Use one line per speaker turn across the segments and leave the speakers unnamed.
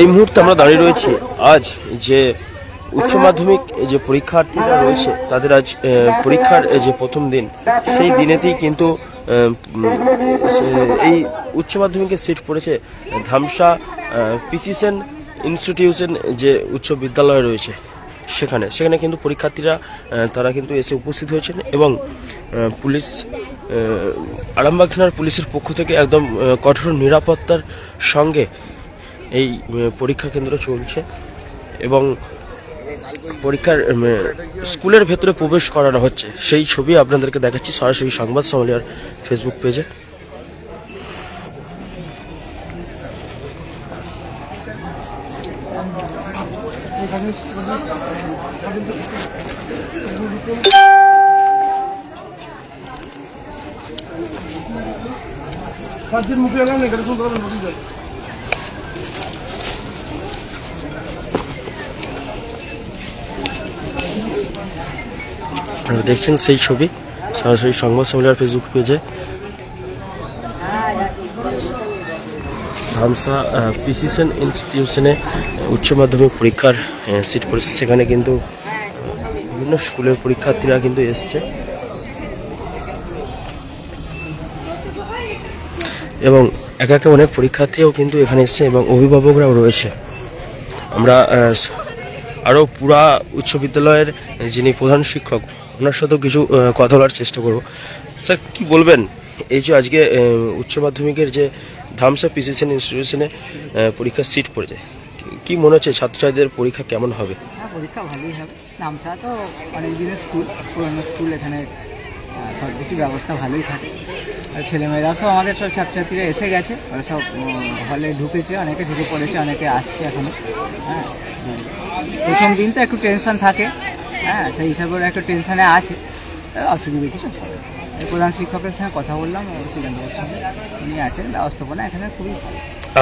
এই মুহূর্তে আমরা দাঁড়িয়ে রয়েছি আজ যে উচ্চ মাধ্যমিক যে পরীক্ষার্থীরা রয়েছে, তাদের আজ পরীক্ষার যে প্রথম দিন, সেই দিনেতেই কিন্তু এই উচ্চ মাধ্যমিকের সিট পড়েছে ধামসা পিসিসেন ইনস্টিটিউশন যে উচ্চ বিদ্যালয় রয়েছে সেখানে। সেখানে কিন্তু পরীক্ষার্থীরা তারা কিন্তু এসে উপস্থিত হয়েছেন এবং পুলিশ আরামবাগ থানার পুলিশের পক্ষ থেকে একদম কঠোর নিরাপত্তার সঙ্গে এই পরীক্ষা কেন্দ্র চলছে এবং পরীক্ষার স্কুলের ভেতরে প্রবেশ করানো হচ্ছে। সেই ছবি আপনাদেরকে দেখাচ্ছি সরাসরি সংবাদ সম্মেলনের ফেসবুক পেজে
মুখে এলাম এখানে শুনতে পারবেন নদী যায়
আপনারা দেখছেন সেই ছবি, সরাসরি সংবাদ সম্মেলনের ফেসবুক পেজে ধামসা পিসিসেন ইনস্টিটিউশনে উচ্চ মাধ্যমিক পরীক্ষার সিট পড়েছে। সেখানে কিন্তু বিভিন্ন স্কুলের পরীক্ষার্থীরা কিন্তু এসছে। এবং একা একা অনেক পরীক্ষার্থীও কিন্তু এখানে এসছে এবং অভিভাবকরাও রয়েছে। আমরা আরও পুরা উচ্চ বিদ্যালয়ের যিনি প্রধান শিক্ষক ওনার সাথেও কিছু কথা বলার চেষ্টা করব। স্যার, কি বলবেন? এই যে আজকে উচ্চ মাধ্যমিকের যে ধামসা পিসিসিএন ইনস্টিটিউশনে পরীক্ষার সিট পড়ে যায়। কি মনে হচ্ছে ছাত্রছাত্রীদের পরীক্ষা কেমন হবে?
হ্যাঁ পরীক্ষা ভালোই হবে। নামসা তো অনেক দিনের স্কুল পুরনো স্কুল এখানে সব কিছু ব্যবস্থা ভালোই থাকে। আর ছেলেমেয়েরাও সব আমাদের সব ছাত্রছাত্রীরা এসে গেছে। ওরা সব হলে ঢুকেছে, অনেকে ঢুকে পড়েছে, অনেকে আসছে এখনও। হ্যাঁ প্রথম দিন তো একটু টেনশন থাকে। হ্যাঁ সেই হিসাবে ওরা একটু টেনশনে আছে। তা অসুবিধা কিছু প্রধান শিক্ষকের সঙ্গে কথা বললাম সুরেন্দ্রের সঙ্গে। উনি আছেন ব্যবস্থাপনা এখানে খুবই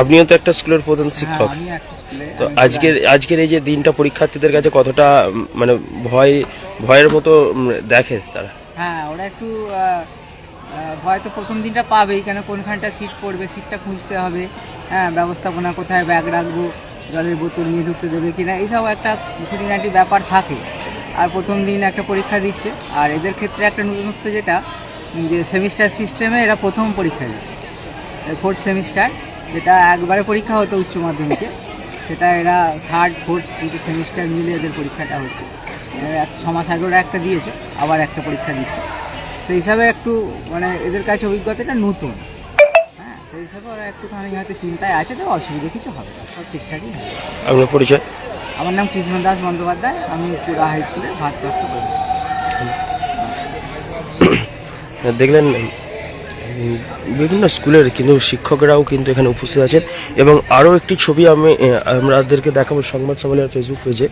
আপনিও তো একটা স্কুলের প্রধান
হ্যাঁ
শিক্ষক। তো আজকের আজকের এই যে দিনটা পরীক্ষার্থীদের কাছে কতটা মানে ভয় ভয়ের মতো দেখে তারা?
হ্যাঁ ওরা একটু আহ, হয়তো প্রথম দিনটা পাবেই কেন কোনখানটা সিট পড়বে সিটটা খুঁজতে হবে। হ্যাঁ ব্যবস্থাপনা কোথায় ব্যাগ রাখব জলের বোতল নিয়ে ঢুকতে দেবে কিনা এইসব একটা খুঁটিনাটি ব্যাপার থাকে। আর প্রথম দিন একটা পরীক্ষা দিচ্ছে। আর এদের ক্ষেত্রে একটা নতুনত্ব যেটা, যে সেমিস্টার সিস্টেমে এরা প্রথম পরীক্ষা দিচ্ছে। ফোর্থ সেমিস্টার যেটা একবারে পরীক্ষা হতো উচ্চ মাধ্যমিকে, সেটা এরা থার্ড ফোর্থ দুটো সেমিস্টার মিলে এদের পরীক্ষাটা হচ্ছে। এক ছ মাস আগে ওরা একটা দিয়েছে, আবার একটা পরীক্ষা দিচ্ছে। সেই হিসাবে একটু মানে এদের কাছে অভিজ্ঞতাটা নতুন। হ্যাঁ সেই হিসাবে ওরা একটুখানি হয়তো চিন্তায় আছে, তো অসুবিধা কিছু হবে না, সব ঠিকঠাকই হবে।
আপনার পরিচয়?
আমার নাম কৃষ্ণ দাস বন্দ্যোপাধ্যায়। আমি পুরা হাই স্কুলের ভারপ্রাপ্ত করেছি।
দেখলেন বিভিন্ন স্কুলের কিন্তু শিক্ষকরাও কিন্তু এখানে উপস্থিত আছেন। এবং আরও একটি ছবি আমি আমাদেরকে দেখাবো সংবাদ সম্মেলনের ফেসবুক পেজে।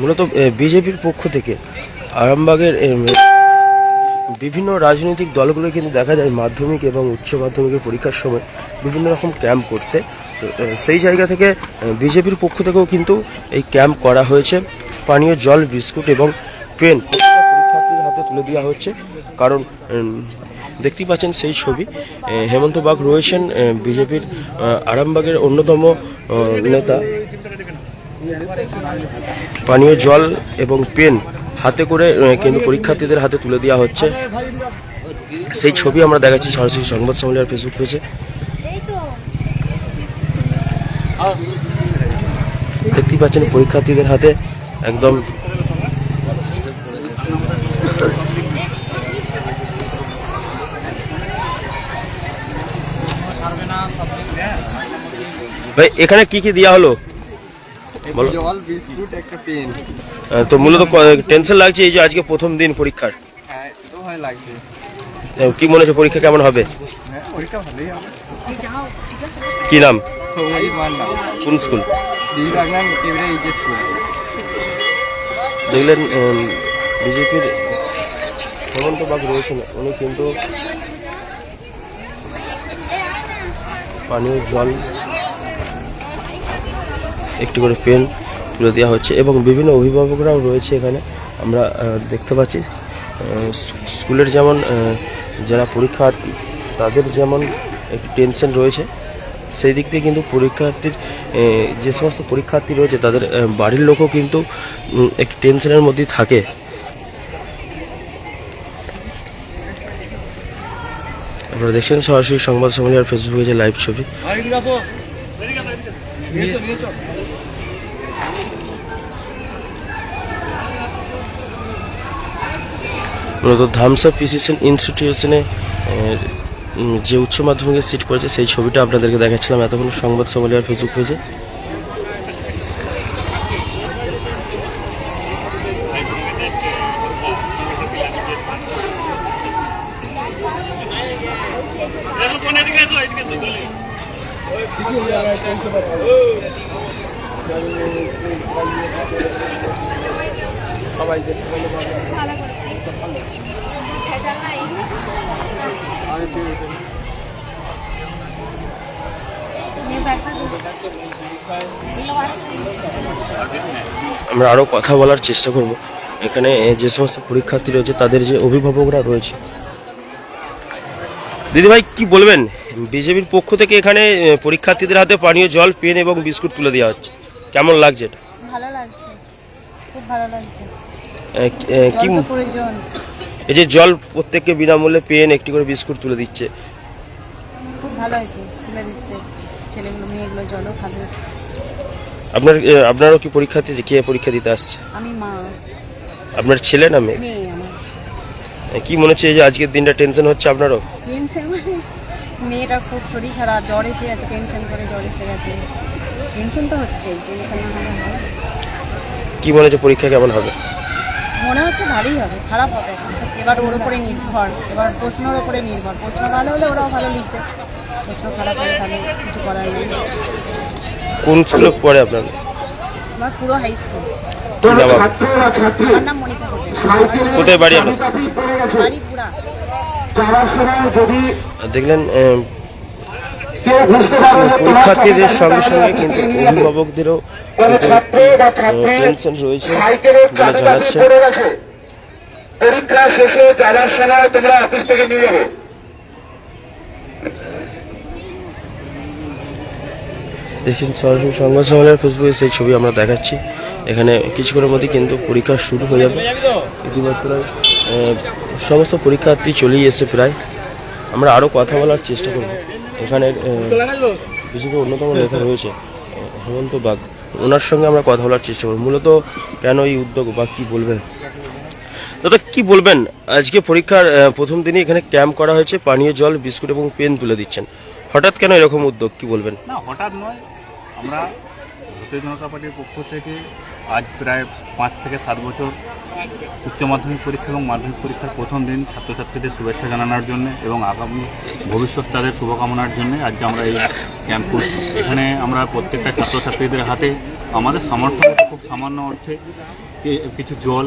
মূলত বিজেপির পক্ষ থেকে আরামবাগের বিভিন্ন রাজনৈতিক দলগুলো কিন্তু দেখা যায় মাধ্যমিক এবং উচ্চ মাধ্যমিকের পরীক্ষার সময় বিভিন্ন রকম ক্যাম্প করতে। তো, সেই জায়গা থেকে বিজেপির পক্ষ থেকেও কিন্তু এই ক্যাম্প করা হয়েছে। পানীয় জল বিস্কুট এবং পেন পরীক্ষার্থীর হাতে তুলে দেওয়া হচ্ছে। কারণ দেখতেই পাচ্ছেন সেই ছবি। হেমন্ত বাগ রয়েছেন বিজেপির আরামবাগের অন্যতম নেতা। পানীয় জল এবং পেন হাতে করে কিন্তু পরীক্ষার্থীদের হাতে তুলে দেওয়া হচ্ছে। সেই ছবি আমরা দেখাচ্ছি সরাসরি সংবাদ সম্মেলনের ফেসবুক পেজে। দেখতেই পাচ্ছেন পরীক্ষার্থীদের হাতে একদম ভাই, এখানে কি কি দেওয়া হলো।
জল, বিস্কুট, একটা পেন।
তো মূলত টেনশন লাগছে এই যে আজকে প্রথম দিন পরীক্ষার।
হ্যাঁ তো ভয় লাগছে।
কি মনে হচ্ছে পরীক্ষা কেমন হবে?
হ্যাঁ
কি নাম? কোন স্কুল? দেখলেন বিজেপির হেমন্ত বাগ রয়েছেন। উনি কিন্তু পানীয় জল একটি করে পেন তুলে দেওয়া হচ্ছে এবং বিভিন্ন অভিভাবকরাও রয়েছে এখানে। আমরা দেখতে পাচ্ছি স্কুলের যেমন যারা পরীক্ষার্থী তাদের যেমন একটি টেনশন রয়েছে সেই দিক দিয়ে কিন্তু পরীক্ষার্থীর যে সমস্ত পরীক্ষার্থী রয়েছে তাদের বাড়ির লোকও কিন্তু একটু টেনশনের মধ্যেই থাকে। আপনারা দেখছেন সরাসরি সংবাদ সম্মেলন আর ফেসবুক পেজে লাইভ ছবি। মূলত ধামসা ফিজিশিয়ান ইনস্টিটিউশনে যে উচ্চ মাধ্যমিকের সিট পড়েছে, সেই ছবিটা আপনাদেরকে দেখাচ্ছিলাম। এতক্ষণ সংবাদ সকলে আর ফেসবুক পেজে। আমরা আরও কথা বলার চেষ্টা করব। এখানে যে সমস্ত পরীক্ষার্থী রয়েছে তাদের যে অভিভাবকরা রয়েছে। দিদিভাই কি বলবেন? বিজেপির পক্ষ থেকে এখানে পরীক্ষার্থীদের হাতে পানীয় জল পেন এবং বিস্কুট তুলে দেওয়া হচ্ছে। কেমন লাগছে এটা?
ভালো লাগছে। খুব ভালো লাগছে।
কি- এ, কি
জল তো প্রয়োজন।
এই যে জল প্রত্যেককে বিনামূল্যে পেন একটি করে বিস্কুট তুলে দিচ্ছে।
খুব ভালো হয়েছে তুলে দিচ্ছে। ছেলেগুলো মেয়েগুলো জলও খাবে
আপনার আপনারও কি পরীক্ষার্থী কে পরীক্ষা দিতে আসছে?
আমি মা।
আপনার ছেলে না মেয়ে?
মেয়ে আমার।
কি মনে হচ্ছে যে আজকের দিনটা টেনশন হচ্ছে আপনারও?
টেনশন মানে মেয়েটার খুব শরীর খারাপ জ্বর এসে গেছে টেনশন করে জ্বর এসে গেছে। টেনশন তো হচ্ছে টেনশন না হলে হয়
কি মনে হচ্ছে পরীক্ষা কেমন হবে?
মনে হচ্ছে ভালোই হবে খারাপ হবে। এবার ওর উপরে নির্ভর এবার প্রশ্নের উপরে নির্ভর। প্রশ্ন ভালো হলে ওরাও ভালো লিখবে। প্রশ্ন খারাপ হলে ভালো কিছু করার নেই।
কোন স্কুলে পড়ে আপনার?
আমার পুরো হাই স্কুল
কোথায় বাড়ি আপনার? দেখলেন পরীক্ষার্থীদের সঙ্গে সঙ্গে কিন্তু অভিভাবকদেরও টেনশন রয়েছে বলে জানাচ্ছে।
পরীক্ষা শেষে যাওয়ার সময় তোমরা অফিস থেকে নিয়ে যাবে।
দেখছেন সরাসরি সংবাদ সম্মেলনের ফেসবুকে সেই ছবি আমরা দেখাচ্ছি। এখানে কিছুক্ষণের মধ্যে কিন্তু পরীক্ষা শুরু হয়ে যাবে। ইতিমধ্যে সমস্ত পরীক্ষার্থী চলেই এসে প্রায়। আমরা আরও কথা বলার চেষ্টা করব। এখানে বিজেপি অন্যতম নেতা রয়েছে হেমন্ত বাগ। ওনার সঙ্গে আমরা কথা বলার চেষ্টা করব। মূলত কেন এই উদ্যোগ বা কী বলবেন? দাদা, কি বলবেন? আজকে পরীক্ষার প্রথম দিনে এখানে ক্যাম্প করা হয়েছে। পানীয় জল, বিস্কুট এবং পেন তুলে দিচ্ছেন। হঠাৎ কেন এরকম উদ্যোগ কি বলবেন?
না হঠাৎ নয়। আমরা ভারতীয় জনতা পার্টির পক্ষ থেকে আজ প্রায় পাঁচ থেকে সাত বছর উচ্চ মাধ্যমিক পরীক্ষা এবং মাধ্যমিক পরীক্ষার প্রথম দিন ছাত্রছাত্রীদের শুভেচ্ছা জানানোর জন্য এবং আগামী ভবিষ্যৎ তাদের শুভকামনার জন্য আজকে আমরা এই ক্যাম্প করছি। এখানে আমরা প্রত্যেকটা ছাত্রছাত্রীদের হাতে আমাদের সামর্থ্য খুব সামান্য অর্থে। কিছু জল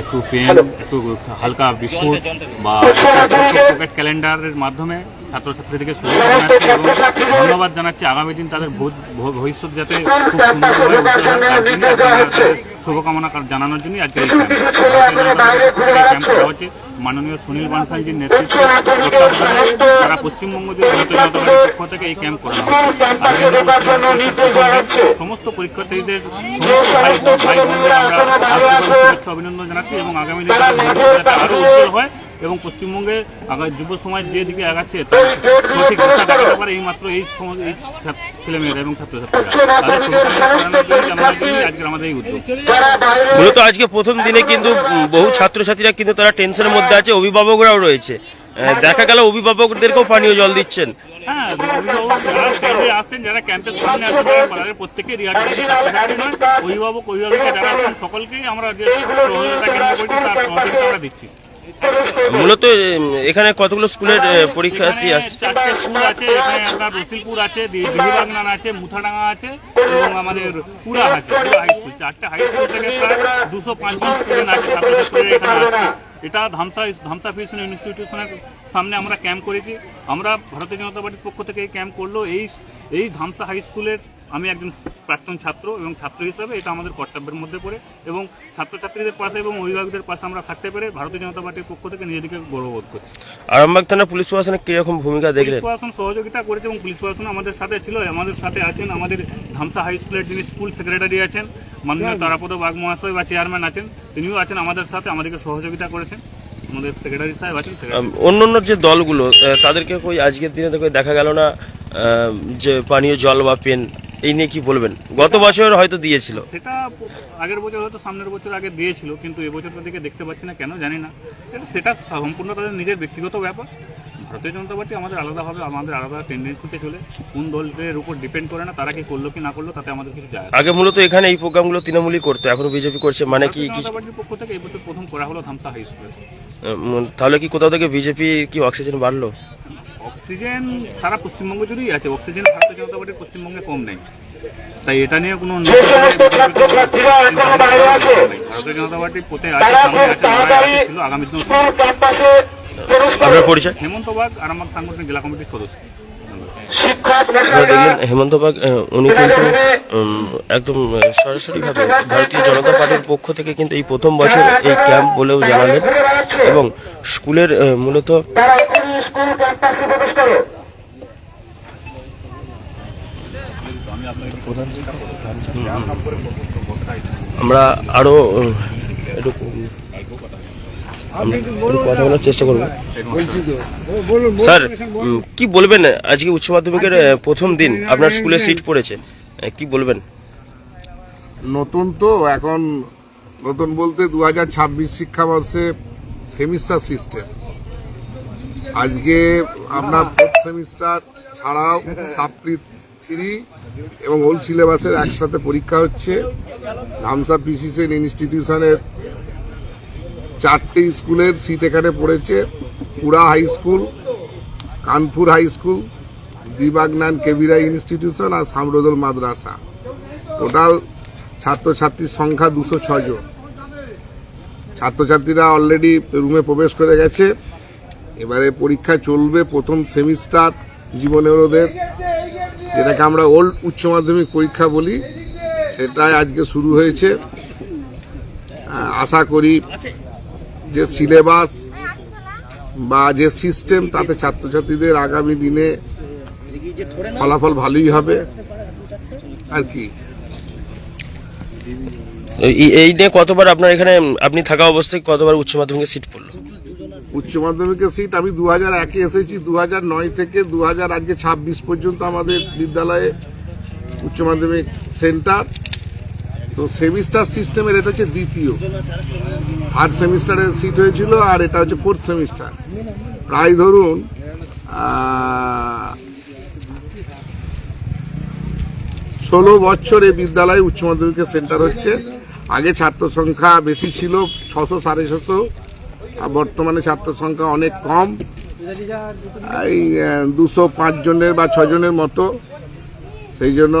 একটু পেন একটু হালকা বিস্কুট বা পকেট ক্যালেন্ডারের মাধ্যমে শুভেচ্ছা ধন্যবাদ জানাচ্ছি। আগামী দিন তাদের ভবিষ্যৎ যাতে খুব সুন্দরভাবে তার শুভকামনা জানানোর জন্য আজকে করা হচ্ছে। মাননীয় সুনীল বানসালজির নেতৃত্বে সারা পশ্চিমবঙ্গ পক্ষ থেকে এই ক্যাম্প দিনে সমস্ত পরীক্ষার্থীদের অভিনন্দন জানাচ্ছি এবং আগামী দিনে আরও উজ্জ্বল হয়। এবং পশ্চিমবঙ্গে আগামী যুব সমাজ যেদিকে আগাচ্ছে তার সঠিক দিশা দেখাতে পারে এই মাত্র এই সমাজ এই ছেলেমেয়েরা এবং ছাত্রছাত্রীরা। তাদের আজকের আমাদের এই উদ্যোগ।
মূলত আজকে প্রথম দিনে কিন্তু বহু ছাত্রছাত্রীরা কিন্তু তারা টেনশনের মধ্যে আছে অভিভাবকরাও রয়েছে। দেখা গেল অভিভাবকদেরকেও পানীয় জল দিচ্ছেন।
হ্যাঁ অভিভাবক আসছেন যারা ক্যাম্পের সামনে আসেন তাদের প্রত্যেকেই অভিভাবক অভিভাবিকা যারা সকলকেই আমরা যে সহযোগিতা কেন্দ্র করছি তার সহযোগিতা আমরা দিচ্ছি।
মূলত এখানে কতগুলো স্কুলের পরীক্ষার্থী আসছে?
চারটে স্কুল আছে এখানে আপনার রসিলপুর আছে দি- আছে মুথাডাঙ্গা আছে এবং আমাদের পুরা আছে হাই স্কুল চারটে হাই স্কুল থেকে প্রায় দুশো পাঁচজন স্টুডেন্ট আছে ছাত্রছাত্রীরা এখানে আছে। এটা ধামসা ধামসা ফিউশন ইনস্টিটিউশনের সামনে আমরা ক্যাম্প করেছি। আমরা ভারতীয় জনতা পার্টির পক্ষ থেকে এই ক্যাম্প করল। এই এই ধামসা হাই স্কুলের আমি একজন প্রাক্তন ছাত্র এবং ছাত্র হিসাবে এটা আমাদের কর্তব্যের মধ্যে পড়ে এবং ছাত্রছাত্রীদের পাশে এবং অভিভাবকদের পাশে আমরা থাকতে পেরে ভারতীয় জনতা পার্টির পক্ষ থেকে নিজেদেরকে গৌরববোধ করছি।
আরামবাগ থানা পুলিশ প্রশাসনের কীরকম ভূমিকা দেখলেন?
পুলিশ প্রশাসন সহযোগিতা করেছে এবং পুলিশ প্রশাসন আমাদের সাথে ছিল আমাদের সাথে আছেন আমাদের ধামসা হাই স্কুলের যিনি স্কুল সেক্রেটারি আছেন মাননীয় তারাপদ বাগ মহাশয় বা চেয়ারম্যান আছেন তিনিও আছেন আমাদের সাথে আমাদেরকে সহযোগিতা করেছেন আমাদের সেক্রেটারি সাহেব আছেন
অন্য অন্য যে দলগুলো তাদেরকে কই আজকের দিনে তো কই দেখা গেল না যে পানীয় জল বা পেন এই নিয়ে কি বলবেন? গত বছর হয়তো দিয়েছিল।
সেটা আগের বছর হয়তো সামনের বছর আগে দিয়েছিল কিন্তু এবছর তাদেরকে দেখতে পাচ্ছি না কেন জানি না। সেটা সম্পূর্ণ তাদের নিজের ব্যক্তিগত ব্যাপার। ভারতীয় জনতা পার্টি আমাদের আলাদাভাবে আমাদের আলাদা টেন্ডেন্সিতে চলে। কোন দলের উপর ডিপেন্ড করে না তারা কি করল কি না করল তাতে আমাদের কিছু যায়
আগে মূলত এখানে এই প্রোগ্রামগুলো তৃণমূলই করতো এখন বিজেপি করছে মানে কি
পক্ষ থেকে এবছর প্রথম করা হলো ধামসা হাই স্কুলে
তাহলে কি কোথাও থেকে বিজেপি কি অক্সিজেন বাড়লো?
অক্সিজেন সারা পশ্চিমবঙ্গ জুড়েই আছে। অক্সিজেন ভারতীয় জনতা পার্টির পশ্চিমবঙ্গে কম নেই। তাই এটা নিয়ে কোনো
যে সমস্ত ছাত্রছাত্রীরা এখনও বাইরে আছে
ভারতীয় জনতা পার্টি পোতে আছে সামনে আছে লড়াই আছে, ছিল আগামী দিনেও
স্কুল ক্যাম্পাসে
আপনার পরিচয়?
হেমন্ত বাগ আরামবাগ সাংগঠনিক জেলা কমিটির সদস্য।
শিক্ষক
আপনারা
মশাইরা
দেখলেন হেমন্ত বাগ উনি কিন্তু একদম সরাসরি ভাবে ভারতীয় জনতা পার্টির পক্ষ থেকে কিন্তু এই প্রথম বছর এই ক্যাম্প বলেও জানালেন। এবং স্কুলের মূলত
স্কুল ক্যাম্পাসে প্রবেশ করো।
আমরা আরও একটু কথা বলার চেষ্টা করব। স্যার কি বলবেন? আজকে উচ্চ মাধ্যমিকের প্রথম দিন আপনার স্কুলে সিট পড়েছে। কি বলবেন?
নতুন তো এখন নতুন বলতে দু হাজার ছাব্বিশ শিক্ষাবর্ষে সেমিস্টার সিস্টেম। আজকে আপনার ফোর্থ সেমিস্টার ছাড়াও সাপ্রি থ্রি এবং ওল্ড সিলেবাসের একসাথে পরীক্ষা হচ্ছে। ধামসা পিসিসেন ইনস্টিটিউশনের চারটে স্কুলের সিট এখানে পড়েছে। Pura high school Kanpur high school দিবাগনান কেবিরা ইনস্টিটিউশন আর সামরদল মাদ্রাসা। টোটাল ছাত্রছাত্রীর সংখ্যা দুশো জন। ছাত্রছাত্রীরা অলরেডি রুমে প্রবেশ করে গেছে। এবারে পরীক্ষা চলবে প্রথম সেমিস্টার জীবনের ওদের। যেটাকে আমরা ওল্ড উচ্চ মাধ্যমিক পরীক্ষা বলি, সেটাই আজকে শুরু হয়েছে। আশা করি যে সিলেবাস বা যে সিস্টেম, তাতে ছাত্রছাত্রীদের আগামী দিনে ফলাফল ভালোই হবে। আর কি?
এই- নিয়ে কতবার আপনার এখানে, আপনি থাকা অবস্থায় কতবার উচ্চ মাধ্যমিকের সিট পড়ল?
উচ্চ মাধ্যমিকের সিট আমি দু হাজার একে এসেছি দু হাজার নয় থেকে দু হাজার আজকে ছাব্বিশ পর্যন্ত আমাদের বিদ্যালয়ে উচ্চ মাধ্যমিক সেন্টার তো সেমিস্টার সিস্টেমের এটা হচ্ছে দ্বিতীয়। থার্ড সেমিস্টারের সিট হয়েছিল আর এটা হচ্ছে ফোর্থ সেমিস্টার প্রায় ধরুন ষোলো বছর এই বিদ্যালয়ে উচ্চ মাধ্যমিকের সেন্টার হচ্ছে। আগে ছাত্র সংখ্যা বেশি ছিল, ছশো সাড়ে ছশো। বর্তমানে ছাত্র সংখ্যা অনেক কম। এই দুশো জনের বা ছজনের মতো। সেই জন্য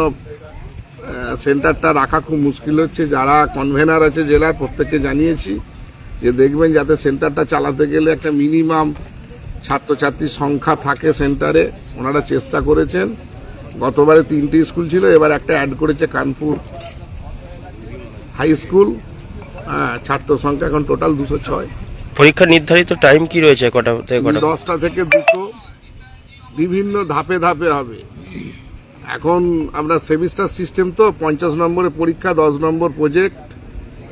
সেন্টারটা রাখা খুব মুশকিল হচ্ছে। যারা কনভেনার আছে জেলার প্রত্যেককে জানিয়েছি যে দেখবেন যাতে সেন্টারটা চালাতে গেলে একটা মিনিমাম ছাত্রছাত্রীর সংখ্যা থাকে সেন্টারে। ওনারা চেষ্টা করেছেন। গতবারে তিনটি স্কুল ছিল এবার একটা অ্যাড করেছে কানপুর হাই স্কুল হ্যাঁ, ছাত্র সংখ্যা এখন টোটাল দুশো ছয়।
পরীক্ষার নির্ধারিত টাইম কি রয়েছে কটা থেকে কটা?
দশটা থেকে দুটো। বিভিন্ন ধাপে ধাপে হবে। এখন আমরা সেমিস্টার সিস্টেম তো, পঞ্চাশ নম্বরে পরীক্ষা, দশ নম্বর প্রজেক্ট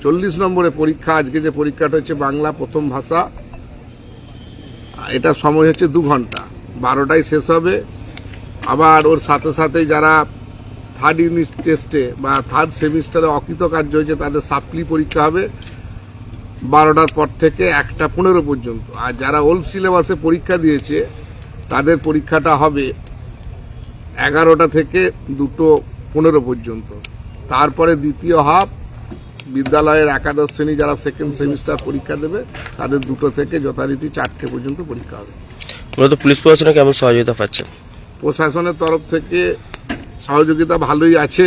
চল্লিশ নম্বরে পরীক্ষা। আজকে যে পরীক্ষাটা হচ্ছে বাংলা প্রথম ভাষা, এটা সময় হচ্ছে দু ঘণ্টা। বারোটায় শেষ হবে। আবার ওর সাথে সাথে যারা থার্ড ইউনিট টেস্টে বা থার্ড সেমিস্টারে অকৃতকার্য হয়েছে, তাদের সাপ্লি পরীক্ষা হবে। বারোটার পর থেকে একটা পনেরো পর্যন্ত। আর যারা ওল্ড সিলেবাসে পরীক্ষা দিয়েছে তাদের পরীক্ষাটা হবে এগারোটা থেকে দুটো পনেরো পর্যন্ত। তারপরে দ্বিতীয় হাফ বিদ্যালয়ের একাদশ শ্রেণি যারা সেকেন্ড সেমিস্টার পরীক্ষা দেবে তাদের দুটো থেকে যথারীতি চারটে পর্যন্ত পরীক্ষা হবে।
মূলত পুলিশ প্রশাসনে কেমন সহযোগিতা পাচ্ছেন?
প্রশাসনের তরফ থেকে সহযোগিতা ভালোই আছে।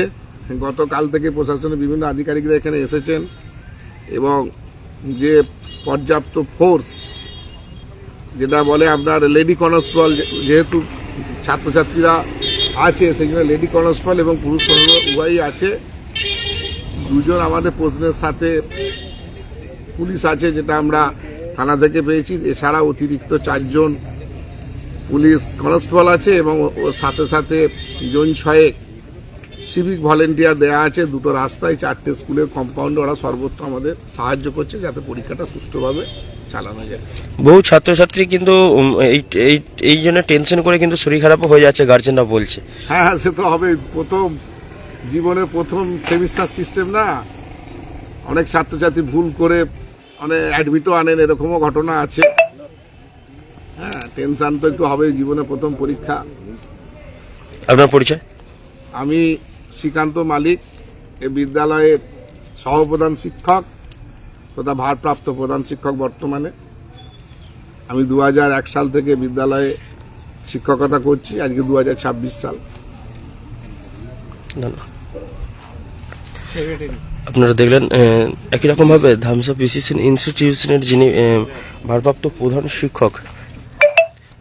গতকাল থেকে প্রশাসনের বিভিন্ন আধিকারিকরা এখানে এসেছেন এবং যে পর্যাপ্ত ফোর্স যেটা বলে আপনার লেডি কনস্টেবল যেহেতু ছাত্রছাত্রীরা আছে সেখানে লেডি কনস্টেবল এবং পুরুষ কনস্টেবল উভয়ই আছে। দুজন আমাদের প্রশ্নের সাথে পুলিশ আছে, যেটা আমরা থানা থেকে পেয়েছি। এছাড়া অতিরিক্ত চারজন পুলিশ কনস্টেবল আছে এবং সাথে সাথে জন ছয়েক সিভিক ভলেন্টিয়ার দেয়া আছে দুটো রাস্তায় চারটে স্কুলের কম্পাউন্ডে ওরা সর্বত্র আমাদের সাহায্য করছে যাতে পরীক্ষাটা সুষ্ঠুভাবে চালানো যায়।
বহু ছাত্রছাত্রী কিন্তু এই এই জন্য টেনশন করে কিন্তু শরীর খারাপও হয়ে যাচ্ছে গার্জেনরা বলছে।
হ্যাঁ হ্যাঁ সে তো হবে। প্রথম জীবনে প্রথম সেমিস্টার সিস্টেম না। অনেক ছাত্রছাত্রী ভুল করে মানে অ্যাডমিটও আনেন এরকমও ঘটনা আছে। হ্যাঁ টেনশান তো একটু হবে জীবনে প্রথম পরীক্ষা।
আপনার পরিচয়?
আমি শ্রীকান্ত মালিক এ বিদ্যালয়ের সহপ্রধান শিক্ষক তথা ভারপ্রাপ্ত প্রধান শিক্ষক বর্তমানে। আমি দু এক সাল থেকে বিদ্যালয়ে শিক্ষকতা করছি আজকে দু হাজার
ছাব্বিশ সাল। আপনারা দেখলেন একই রকমভাবে ধামসা পিসিসিন ইনস্টিটিউশনের যিনি ভারপ্রাপ্ত প্রধান শিক্ষক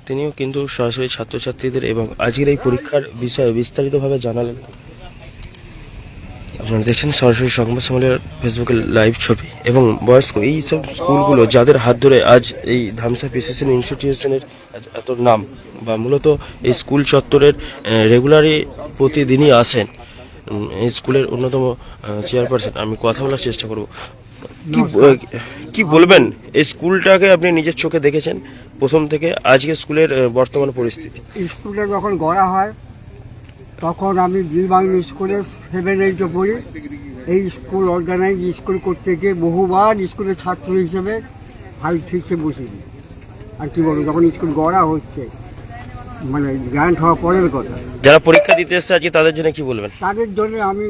তিনিও কিন্তু সরাসরি ছাত্রছাত্রীদের এবং আজকের এই পরীক্ষার বিষয়ে বিস্তারিতভাবে জানালেন। আপনারা দেখছেন সরাসরি সংবাদ সম্মেলনের ফেসবুকে লাইভ ছবি এবং বয়স্ক এই সব স্কুলগুলো যাদের হাত ধরে আজ এই ধামসা পিসিসিন ইনস্টিটিউশনের এত নাম বা মূলত এই স্কুল চত্বরের রেগুলারই প্রতিদিনই আসেন এই স্কুলের অন্যতম চেয়ারপারসন আমি কথা বলার চেষ্টা করব। কি বলবেন? এই স্কুলটাকে আপনি নিজের চোখে দেখেছেন? প্রথম থেকে আজকে স্কুলের বর্তমান পরিস্থিতি।
স্কুলটা যখন গড়া হয় তখন আমি দিলবাংলা স্কুলে সেভেন এইটে পড়ি। এই স্কুল অর্গানাইজ স্কুল করতে গিয়ে বহুবার স্কুলের ছাত্র হিসেবে ফাইভ সিক্সে বসেছি আর কি বলব যখন স্কুল গড়া হচ্ছে মানে গ্র্যান্ড হওয়ার পরের কথা।
যারা পরীক্ষা দিতে এসছে আজকে তাদের জন্য কি বলবেন?
তাদের জন্য আমি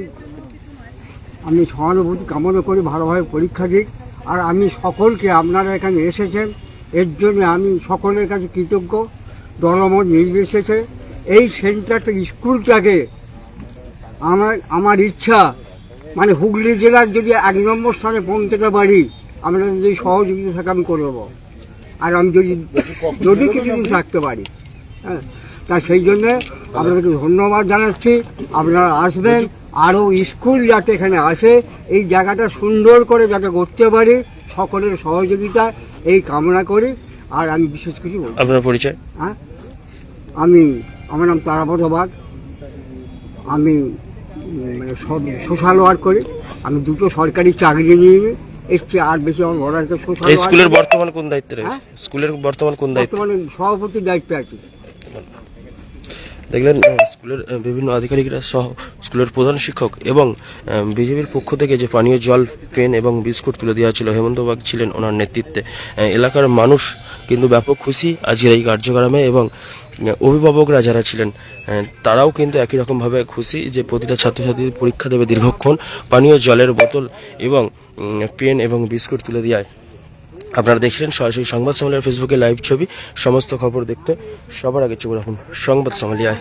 আমি সহানুভূতি কামনা করি ভালোভাবে পরীক্ষা দিক। আর আমি সকলকে আপনারা এখানে এসেছেন এর জন্য আমি সকলের কাছে কৃতজ্ঞ। দলমত নির্বিশেষে এই সেন্টারটা স্কুলটাকে আমার আমার ইচ্ছা। মানে হুগলি জেলার যদি এক নম্বর স্থানে পৌঁছতে পারি আমরা যদি সহযোগিতা থাকে আমি করে দেবো। আর আমি যদি যদি কিছুদিন থাকতে পারি হ্যাঁ। তা সেই জন্যে আপনাদেরকে ধন্যবাদ জানাচ্ছি। আপনারা আসবেন আরও স্কুল যাতে এখানে আসে এই জায়গাটা সুন্দর করে যাতে করতে পারি সকলের সহযোগিতা এই কামনা করি। আর আমি বিশেষ কিছু
আপনার পরিচয়?
হ্যাঁ? আমি আমার নাম তারাপদ বাগ আমি মানে সব সোশ্যাল ওয়ার্ক করি। আমি দুটো সরকারি চাকরি নিয়ে এসছি আর বেশি আমার বড় একটা সোশ্যাল
স্কুলের বর্তমান কোন দায়িত্বে রয়েছে? স্কুলের বর্তমান কোন দায়িত্ব?
বর্তমানে সভাপতির দায়িত্বে আছি।
দেখলেন স্কুলের বিভিন্ন আধিকারিকরা সহ স্কুলের প্রধান শিক্ষক এবং বিজেপির পক্ষ থেকে যে পানীয় জল, পেন এবং বিস্কুট তুলে দেওয়া ছিল, হেমন্ত বাগ ছিলেন ওনার নেতৃত্বে। এলাকার মানুষ কিন্তু ব্যাপক খুশি আজকের এই কার্যক্রমে এবং অভিভাবকরা যারা ছিলেন তারাও কিন্তু একই রকমভাবে খুশি যে প্রতিটা ছাত্রছাত্রী পরীক্ষা দেবে দীর্ঘক্ষণ পানীয় জলের বোতল এবং পেন এবং বিস্কুট তুলে দেওয়ায়। আপনারা দেখছিলেন সরাসরি সংবাদ সম্মেলনের ফেসবুকে লাইভ ছবি, সমস্ত খবর দেখতে সবার আগে চোখ রাখুন সংবাদ সম্মেলিয়ায়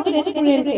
রেস্টুরেন্টে